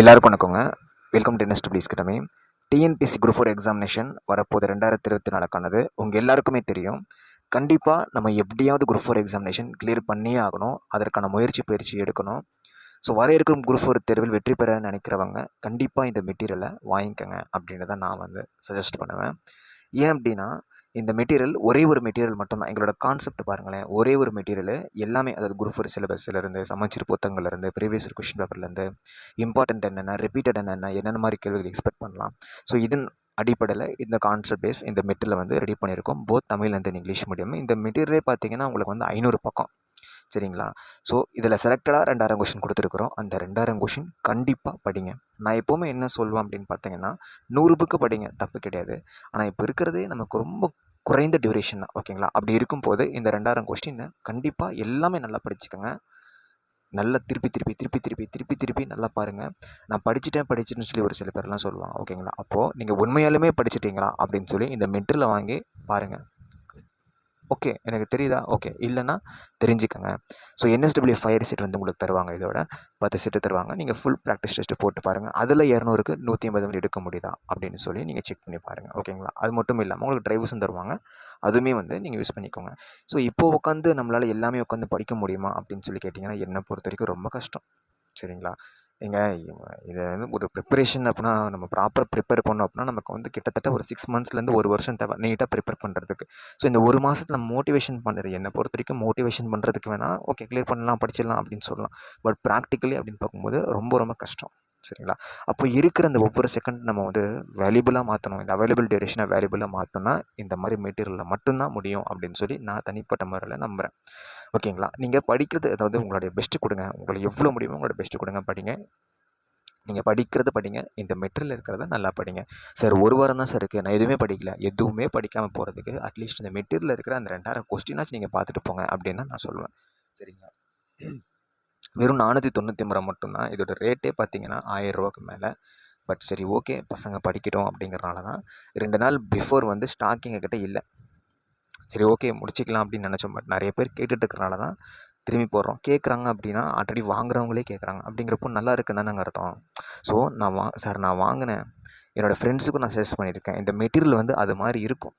எல்லாருக்கும் வணக்கங்க. Welcome to nest please கிட்டமே டிஎன்பிசி குரூப் ஃபோர் எக்ஸாமினேஷன் வரப்போது ரெண்டாயிரத்தி இருபத்தி நாலுக்கானது. உங்கள் எல்லாருக்குமே தெரியும். கண்டிப்பாக நம்ம எப்படியாவது குரூப் ஃபோர் எக்ஸாமினேஷன் கிளியர் பண்ணியே ஆகணும். அதற்கான முயற்சி பயிற்சி எடுக்கணும். ஸோ வர இருக்கும் குரூப் ஃபோர் தேர்வில் வெற்றி பெற நினைக்கிறவங்க கண்டிப்பாக இந்த மெட்டீரியலை வாங்கிக்கோங்க அப்படின்னு தான் நான் வந்து சஜஸ்ட் பண்ணுவேன். ஏன் அப்படின்னா இந்த மெட்டீரியல் ஒரே ஒரு மெட்டீரியல் மட்டும்தான். எங்களோட கான்செப்ட் பாருங்களேன். ஒரே ஒரு மெட்டீரியல் எல்லாமே அதாவது குரூப் ஃபோர் சிலபஸ்லேருந்து சமச்சீர் புத்தகங்கள்லேருந்து ப்ரீவியஸ் கொஷின் பேப்பர்லேருந்து இம்பார்ட்டன்ட் என்னென்ன ரிப்பீட்டட் என்னென்ன என்னென்ன மாதிரி கேள்விகள் எக்ஸ்பெக்ட் பண்ணலாம். ஸோ இதன் அடிப்படையில் இந்த கான்செப்ட் பேஸ் இந்த மெட்டீரியல் வந்து ரெடி பண்ணியிருக்கோம். Both Tamil and English medium இந்த மெட்டீரியலே பார்த்தீங்கன்னா உங்களுக்கு வந்து ஐநூறு பக்கம். சரிங்களா? ஸோ இதில் செலக்டடாக ரெண்டாயிரம் கொஷின் கொடுத்துருக்குறோம். அந்த ரெண்டாயிரம் கொஷின் கண்டிப்பாக படிங்க. நான் எப்போவுமே என்ன சொல்லுவேன் அப்படின்னு பார்த்தீங்கன்னா நூறு புக்கு படிங்க. தப்பு கிடையாது. ஆனால் இப்போ இருக்கிறதே நமக்கு ரொம்ப குறைந்த டியூரேஷன் தான். ஓகேங்களா அப்படி இருக்கும்போது இந்த ரெண்டாயிரம் கொஸ்டினை கண்டிப்பாக எல்லாமே நல்லா படிச்சுக்கோங்க. நல்லா திருப்பி திருப்பி திருப்பி திருப்பி திருப்பி திருப்பி நல்லா பாருங்கள் நான் படிச்சுட்டேன் படிச்சுட்டுன்னு சொல்லி ஒரு சில பேர்லாம் சொல்லுவாங்க. ஓகேங்களா அப்போது நீங்கள் உண்மையாலுமே படிச்சிட்டிங்களா? அப்படின்னு சொல்லி இந்த மெட்டீரியலை வாங்கி பாருங்கள் ஓகே எனக்கு தெரியுதா? ஓகே. இல்லைன்னா தெரிஞ்சுக்கங்க. ஸோ என்எஸ்டபிள்யூ ஃபயர் செட் வந்து உங்களுக்கு தருவாங்க இதோட. பத்து செட்டு தருவாங்க. நீங்கள் ஃபுல் ப்ராக்டிஸ் டெஸ்ட்டு போட்டு பாருங்கள் அதில் இரநூறுக்கு நூற்றி ஐம்பது மணி எடுக்க முடியுதா? அப்படின்னு சொல்லி நீங்கள் செக் பண்ணி பாருங்கள் ஓகேங்களா அது மட்டும் இல்லாமல் உங்களுக்கு ட்ரைவர்ஸும் தருவாங்க. அதுவுமே வந்து நீங்கள் யூஸ் பண்ணிக்கோங்க. ஸோ இப்போ உட்காந்து நம்மளால் எல்லாமே உட்காந்து படிக்க முடியுமா? அப்படின்னு சொல்லி கேட்டிங்கன்னா என்னை பொறுத்த வரைக்கும் ரொம்ப கஷ்டம். சரிங்களா? ஏங்க இதை வந்து ஒரு ப்ரிப்பரேஷன் அப்படின்னா நம்ம ப்ராப்பராக ப்ரிப்பேர் பண்ணோம் அப்படின்னா நமக்கு வந்து கிட்டத்தட்ட ஒரு சிக்ஸ் மந்த்ஸ்லேருந்து ஒரு வருஷம் தேவை நீட்டாக ப்ரிப்பேர் பண்ணுறதுக்கு ஸோ இந்த ஒரு மாதத்தில் நம்ம மோட்டிவேஷன் பண்ணுறது என்னை பொறுத்த வரைக்கும் மோட்டிவேஷன் பண்ணுறதுக்கு வேணால் ஓகே கிளியர் பண்ணலாம் படிச்சிடலாம் அப்படின்னு சொல்லலாம். பட் ப்ராக்டிக்கலி அப்படின்னு பார்க்கும்போது ரொம்ப ரொம்ப கஷ்டம். சரிங்களா? அப்போ இருக்கிற அந்த ஒவ்வொரு செகண்ட் நம்ம வந்து வேல்யூபிளாக மாற்றணும் இந்த அவைலபிள் டியூரேஷனை வேல்யூபிளாக மாற்றோம்னா இந்த மாதிரி மெட்டீரியலில் மட்டும்தான் முடியும் அப்படின்னு சொல்லி நான் தனிப்பட்ட முறையில் நம்புகிறேன் ஓகேங்களா? நீங்கள் படிக்கிறது அதாவது உங்களுடைய பெஸ்ட்டு கொடுங்க. உங்களுக்கு எவ்வளோ முடியுமோ உங்களோட பெஸ்ட்டு கொடுங்க படிங்க. நீங்கள் படிக்கிறது படிங்க. இந்த மெட்டீரியல் இருக்கிறத நல்லா படிங்க. சார் ஒரு வாரம் தான் சார் இருக்குது நான் எதுவுமே படிக்கல. எதுவுமே படிக்காமல் போகிறதுக்கு அட்லீஸ்ட் இந்த மெட்டீரியல் இருக்கிற அந்த ரெண்டாயிரம் கொஸ்டினாச்சும் நீங்கள் பார்த்துட்டு போங்க அப்படின்னு நான் சொல்லுவேன். சரிங்களா? வெறும் நானூற்றி தொண்ணூற்றி ஒம்பது மட்டும்தான். இதோட ரேட்டே பார்த்தீங்கன்னா ஆயிரரூவாக்கு மேலே. பட் சரி ஓகே பசங்க படிக்கட்டும் அப்படிங்கிறனால தான் ரெண்டு நாள் பிஃபோர் வந்து ஸ்டாக்கிங் எங்ககிட்ட இல்லை. சரி ஓகே முடிச்சிக்கலாம் அப்படின்னு நினச்சோம். பட் நிறைய பேர் கேட்டுட்டு தான் திரும்பி போடுறோம் கேட்குறாங்க அப்படின்னா ஆல்ரெடி வாங்குறவங்களே கேட்குறாங்க அப்படிங்கிறப்போ நல்லா இருக்குன்னு தானேங்க அர்த்தம். ஸோ நான் வா சார் நான் வாங்கினேன். என்னோடய ஃப்ரெண்ட்ஸுக்கும் நான் சஜஸ்ட் பண்ணியிருக்கேன். இந்த மெட்டீரியல் வந்து அது மாதிரி இருக்கும்.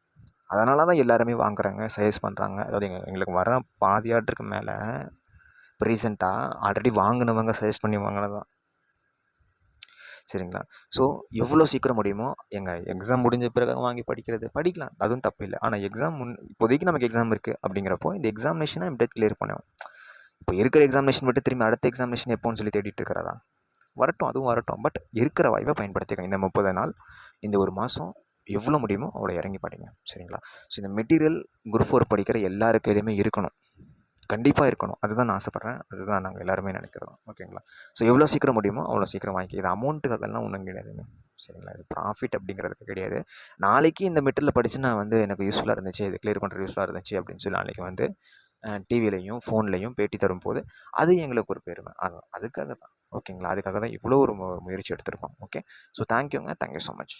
அதனால தான் எல்லாருமே வாங்குறாங்க சஜஸ்ட் பண்ணுறாங்க அதாவது எங்கள் எங்களுக்கு வர பாதியாட்டுக்கு மேலே இப்போ ரீசெண்டாக ஆல்ரெடி வாங்கினவங்க சஜஸ்ட் பண்ணி வாங்கினது தான் சரிங்களா? ஸோ எவ்வளோ சீக்கிரம் முடியுமோ எங்கள் எக்ஸாம் முடிஞ்ச பிறகு வாங்கி படிக்கிறது? படிக்கலாம். அதுவும் தப்பு இல்லை. ஆனால் எக்ஸாம் முன் இப்போதைக்கு நமக்கு எக்ஸாம் இருக்குது அப்படிங்கிறப்போ இந்த எக்ஸாமினேஷனை எப்படி கிளியர் பண்ணுவோம் இப்போ இருக்கிற எக்ஸாமினேஷன் விட்டு திரும்பி அடுத்த எக்ஸாமினேஷன் எப்போன்னு சொல்லி தேடிட்டு இருக்கிறதா? வரட்டும். அதுவும் வரட்டும். பட் இருக்கிற வாய்ப்பை பயன்படுத்திக்கோங்க. இந்த முப்பது நாள் இந்த ஒரு மாதம் எவ்வளோ முடியுமோ அவ்வளோ இறங்கி படிங்க. சரிங்களா? ஸோ இந்த மெட்டீரியல் குரூப் ஃபோர் படிக்கிற எல்லாருக்கையிலுமே இருக்கணும். கண்டிப்பாக இருக்கணும். அதுதான் நான் ஆசைப்பட்றேன். அதுதான் நாங்கள் எல்லாருமே நினைக்கிறோம் ஓகேங்களா? ஸோ எவ்வளோ சீக்கிரம் முடியுமோ அவ்வளோ சீக்கிரம் வாங்கி இது அமௌண்ட்டுக்காகலாம் ஒன்றும் கிடையாதுங்க சரிங்களா? இது ப்ராஃபிட் அப்படிங்கிறதுக்கு கிடையாது. நாளைக்கு இந்த மெட்டீரியல் படித்து நான் வந்து எனக்கு யூஸ்ஃபுல்லாக இருந்துச்சு இது கிளியர் பண்ணுற யூஸ்ஃபுல்லாக இருந்துச்சு அப்படின்னு சொல்லி நாளைக்கு வந்து டிவிலையும் ஃபோன்லேயும் பேட்டி தரும்போது அது எங்களுக்கு ஒரு பெருமை. அது அதுக்காக தான் ஓகேங்களா? அதுக்காக தான் இவ்வளோ ஒரு முயற்சி எடுத்திருக்கோம். ஓகே? ஸோ தேங்க்யூங்க தேங்க்யூ ஸோ மச்